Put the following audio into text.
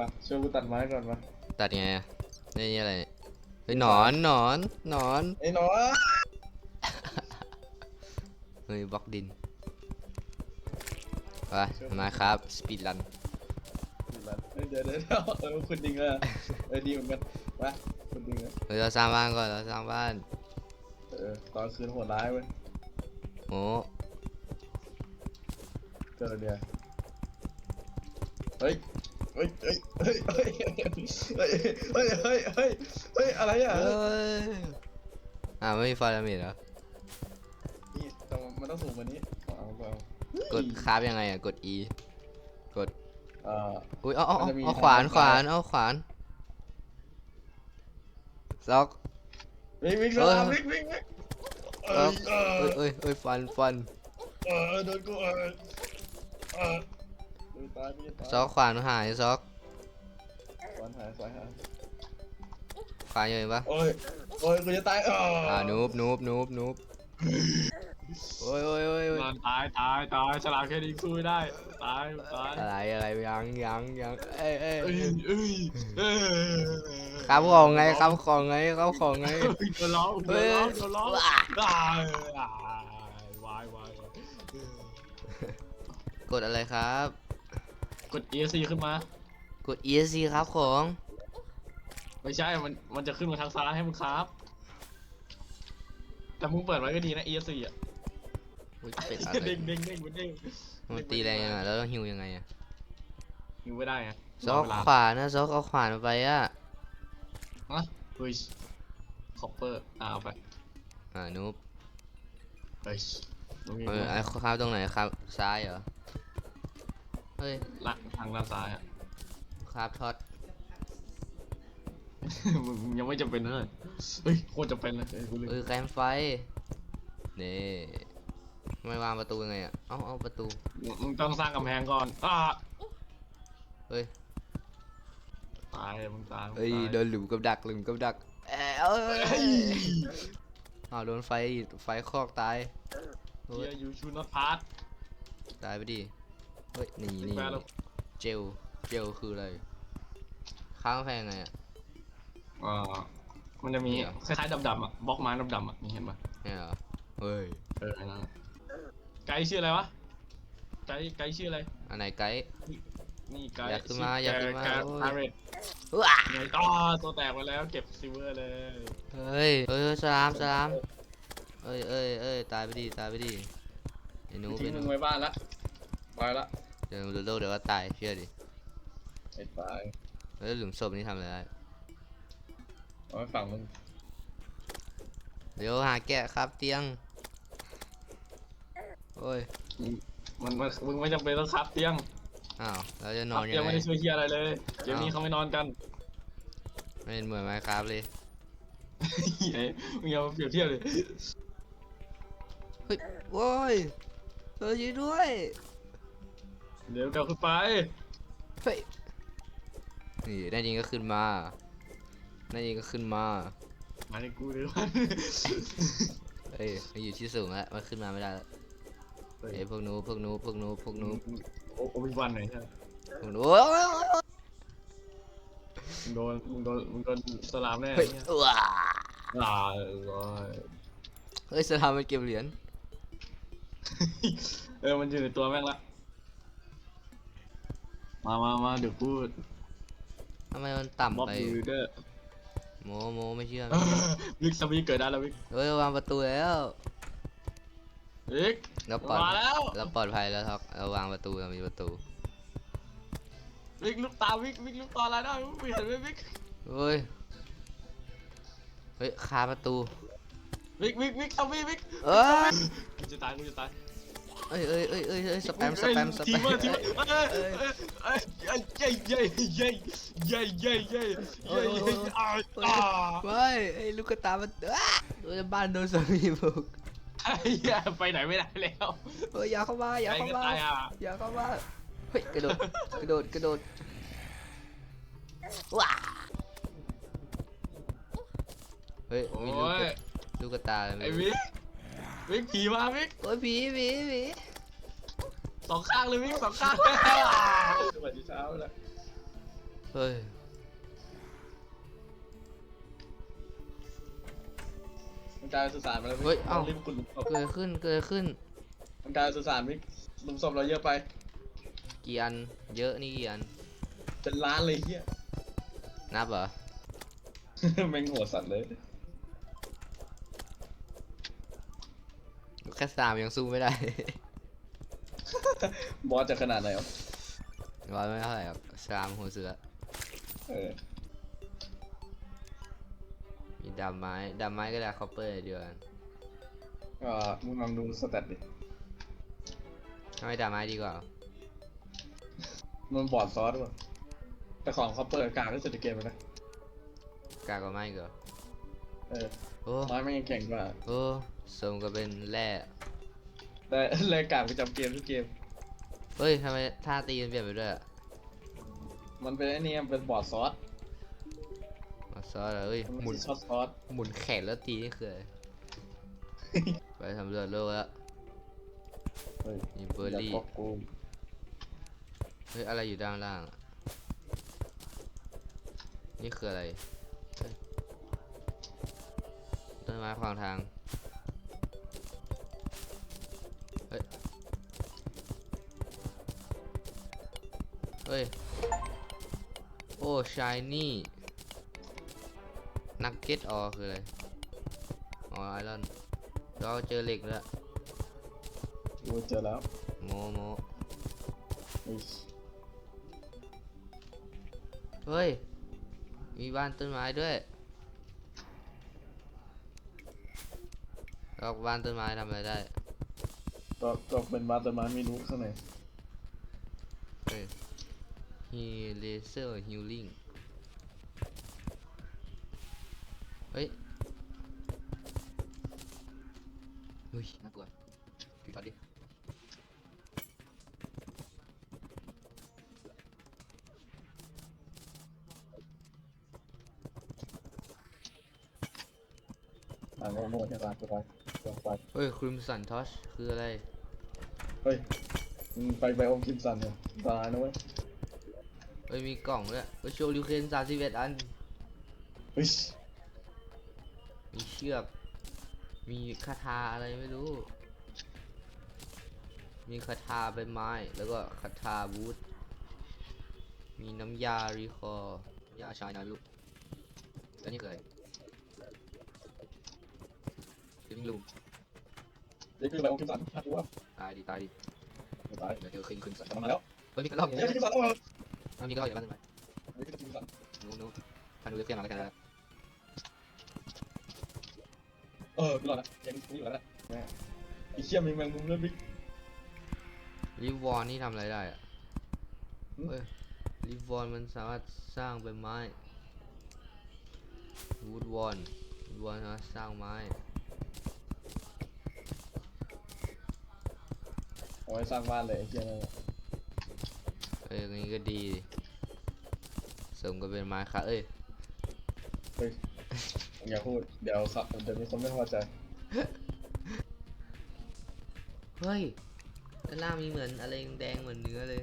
มาช่วยกูตัดไม้ก่อนมาตัดไงอะนี่นี่อะไรเนี่ยเฮ้ยหนอนหนอนหนอนไอ้หนอเฮ้ยบล็อกดินไปมาครับสปีดรันเดี๋ยวเดี๋ยวเดี๋ยวเออคุณดิงเลยเออดีเหมือนกันมาคุณดิงเลยเฮ้ยเราสร้างบ้านก่อนเราสร้างบ้านเออตอนคืนโหดร้ายเว้ยโอ้เจอเนี่ยเฮ้ย เฮ้ยเฮ้ยเฮ้ยเฮ้ยเฮ้ยเฮ้ยเฮ้ยเฮ้ยอะไรอะเฮ้ยอ่าไม่มีฟอร์ดามิดเหรอ นี่แต่มันต้องสูงกว่านี้เอาเอากดคราฟยังไงอะ กด E กด เอ่อ อุ้ยเอาเอามันเอาจะมีเอาขวานทาง ขวานเอาขวานซอก วิ่งวิ่งสลามวิ่งวิ่งวิ่งเอเอ้ยเอเอ้ยเอ้ยเอ้ยฟันฟัน เออโดนกูเออเออ ตายพี่ตายซอกขวานหายซอกสวนหายสวนหายขวานอยู่ไหนปะโอ้ยโอ้ยกูจะตายเอออ่านูบนูบนูบนูบโอ้ยโอ้ยโอ้ยโอ้ยนอนตายตายตายฉลามแค่นี้สู้ไม่ได้ตายตายอะไรอะไรยังยังยังเอ้ยเอ้ยเอ้ยเอ้ยเอ้ยเอ้ยครับของไงครับของไงครับของไงโดนล้อโดนล้อโดนล้อว้าตายวายวายกดอะไรครับ กด ESC ขึ้นมา กด ESC ครับของ ไม่ใช่ มัน มันจะขึ้นมาทางซ้ายให้มึงครับ แต่มึงเปิดไว้ก็ดีนะ ESC อะอุ๊ยเป็นอะไรเด้งเด้งเด้งมันเด้งมันตีแรงยังไงแล้วต้องฮิวยังไงอะอยู่ไม่ได้ไงซอกรเวลาขวานนะซอกเอาขวานมาไปอะฮะเฮ้ยคอปเปอร์อ่าเอาไปอ่านูบเฮ้ยตรงนี้เออไอ้ครับตรงไหนครับ ซ้ายเหรอ เฮ้ยละทางด้านซ้ายอะ ครับท็อตมึงยังไม่จำเป็นเลยเฮ้ยโคตรจำเป็นเลยเฮ้ยกูลืมเออแคมไฟนี่ไม่วางประตูยังไงอะเอาเอาประตู มึงต้องสร้างกำแพงก่อนอ่าเฮ้ยตายมึงตายมึงเอ้ยตายโดนหลุมกับดักหลุมกับดักเอ้ยเอ้ยเฮ้ยอ้าวโดนไฟไฟคอกตายเฮ้เฮียยยูชูนอตพาร์ทตายไปดิ เฮ้ยหนีหนีแฟนเราเจลเจลคืออะไรข้างแพงไงอะอ่ามันจะมีเนี่ยคล้ายๆดำๆอะบล็อกไม้ดำๆอะนี่เห็นปะเนี่ยเหรอเฮ้ยเออนั่นแหละไกด์ชื่ออะไรวะไกด์ไกด์ชื่ออะไรอันไหนไกด์นี่ไกด์อยากขึ้นมาอยากขึ้นมาแกโอ้ยพาเรตว้าไงอ๋อตัวแตกไปแล้วเก็บซิลเวอร์เลยเฮ้ยเฮ้ยสลามสลามเอ้ยเอ้ยเอ้ยตายไปดิตายไปดิไอ้หนูทิ้เป็งนมึงไว้บ้านละ ไปละเดี๋ยวดูโลกเดี๋ยวก็ตายเชื่อดิไอ้ตายแล้วหลุมศพนี่ทำอะไรได้เอาไว้ฝั่งมึงเดี๋ยวหาแกะครับเตียงโอ้ยมันมันมึงไม่จำเป็นต้องคับเตียงอ้าวเราจะนคัอบนเตียัยงงไงไม่ได้ช่วยเฮียอะไรเลยเกมนี้อ้าวเขาไม่นอนกันไม่เหมือนไมค์ครับเลยเฮ้ยมึงอย่ามาเปรียบเทียบเลยเฮ้ยโว้ยเออช่วยด้วย เดี๋ยวกลับขึ้นไปเฮ้ยนี่แน่จริงก็ขึ้นมาแน่จริงก็ขึ้นมามาในกูเลยวันเอ้ยมันอยู่ที่สูงแล้วมันขึ้นมาไม่ได้แล้วเอ้ยพวกหนูพวกหนูพวกหนูพวกหนูโอ้โอ้มีวันไหนใช่ไหมพวกหนูโอ้ยโอ้ยโอ้ยโอ้ยมึงโดนมึงโดนมึงโดนสลามแน่เฮ้ยเนี่ยว้าอ่าร้อยเฮ้ยสลามมันเก็บเหรียญ เออมันอยู่ในตัวแม่งละ มามามาเดี๋ยวพูดทำไมมันบ๊อบต่ำไปดูเดอร์โมโมไม่เชื่อวิกสวีเกิดได้แล้ววิกเฮ้ยวางประตูแล้ววิกเราปลอดมาแล้วเราปลอดภัยแล้วท็อกเราวางประตูเรามีประตูวิกลูกตาวิกวิกลูกตาอะไรได้วิกเห็นไหมวิกเฮ้ยเฮ้ยคาประตู วิกวิกวิกสวีวิกเอ้ย กูจะตายกูจะตาย เอ้ยเอ้ยเอ้ยเอ้ยเอ้ยสแปมสแปมสทีแปมมเมอร์ทีมเมอร์เอ้ยเอ้ยเอ้ยเอ้ยเย้เย้เย้เย้เย้เย้เย้เย้เย้อ่าอ่าไม่ไอ้ลูกกระตามันอ้าโดนบ้านโดนสามีบุกไอ้เหี้ยไปไหนไม่ได้แล้วเฮ้ยอย่าเข้ามาอย่าไอ้เข้าก็มาตายอะอย่าเข้ามาเฮ้ยกระโดดกระโดดกระโดดว้าเฮ้ยโอ้มีลูกยกระลูกกระตาเลยไอ้วิ กวิกผีมาวิกโอ้ยผีผีผีสองข้างเลยวิกสองข้างสวัสดีเช้าแล้วเฮ้ยมันกลายเป็นสุสานไปแล้วเฮ้ยเอ้า รีบขุดหลุมศพเกิดอะไรขึ้นเกิดอะไรขึ้น มันกลายเป็นสุสานมิกหลุมศพเราเยอะไป กี่อัน เยอะนี่กี่อัน เป็นล้านเลยเฮียนับเหรอ แม่งโหดสัตว์เลย แค่สามยังสู้ไม่ได้บอสจะขนาดไหนอะร้อยไม่เท่าไหร่หรอกสามหัวเสือเออมีดาบไม้ดาบไม้ก็ได้คอปเปอร์เดียวกันอ่ามึงลองดูสแตทดิทำไมดาบไม้ดีกว่ามันบอร์ดซอสว่ะแต่ของเขาเปิดกลางที่สุดในเกมเลยนะกากกว่าไม้อีก็เออโอ้ไม้ไม่งยังแข็งกว่าโอ้ สมกับเป็นแร่แต่แรกกลางประจำเกมทุกเกม เฮ้ยทำไมท่าตีมันเปลี่ยนไปด้วยอะมันเป็นไอ้นี่มันเป็นบอร์ดซอสมาซอสเหรอเฮ้ยมันหมุนช็อตซอสหมุนแขนแล้วตีนี่คืออะไร ไปสำรวจโลกแล้วเฮ้ย มีเบอร์รี่ย่าก็กูเฮ้ย อะไรอยู่ด้านล่างอะนี่คืออะไรเฮ้ยต้นไม้ขวางทาง เฮ้ย โอ้ชายนี่นักเก็ตออคืออะไร อ๋อไอรอนเราเจอเหล็กแล้วกูเจอแล้วโมโมเฮ้ยเฮ้ย มีบ้านต้นไม้ด้วยแล้วบ้านต้นไม้ทำอะไรได้ก็ก็เป็นบาร์เตอร์มานไม่รู้ข้างในเฮ้ย ฮเลเซอร์ฮิลลิ่งเฮ้ยเฮ้ยน่ากลัวปิดก่อนดิอ่าโง่โง่ใช่ปะตัวไปตัวไปเฮ้ยคริมสันทอชคืออะไร เฮ้ยมึงไปไบโอมคิมสันเนี่ยตายนะเว้ย เฮ้ยมีกล่องด้วยเฮ้ยโชว์ลิวเคนสามสิบเอ็ดอันเฮ้ยมีเชือก มีคาถาอะไรไม่รู้ มีคาถาใบไม้ แล้วก็คาถาบูทมีน้ำยารีคอร์ยาชายนาลุกแล้วนี่คืออะไรลิงลุงนี่คือไบโอมคิมสันรู้ว่าตายดิตายดิตายเดี๋ยวเจอขึ้นขึ้นสันกลับมาแล้วเฮ้ยมีกระรอกอยู่เฮ้ยคิมสันเอามา มันมีกระรอกอยู่ในบ้านทำไมเฮ้ยคิมสันนู้นนู้นพันดูเรียกมาแล้วกันนะเออกูรอดนะยังกูอยู่แล้วนะแม่ไอ้เชี่ยมีแมงมุมด้วยบิ๊กลิฟวอนนี่ทำอะไรได้อะหืมเฮ้ยลิฟวอนมันสามารถสร้างใบไม้วูดวอนวูดวอนสามารถสร้างไม้เอาไว้สร้างบ้านเลยไอ้เชี่ยนั่นแหละ เอ้ยอย่างนี้ก็ดีดิสมกับเป็นไม้ค่ะเอ้ยเฮ้ยอย่าพูดเดี๋ยวครับเดี๋ยวมีคนไม่พอใจเฮ้ยด้านล่างมีเหมือนอะไรแดงๆเหมือนเนื้อเลย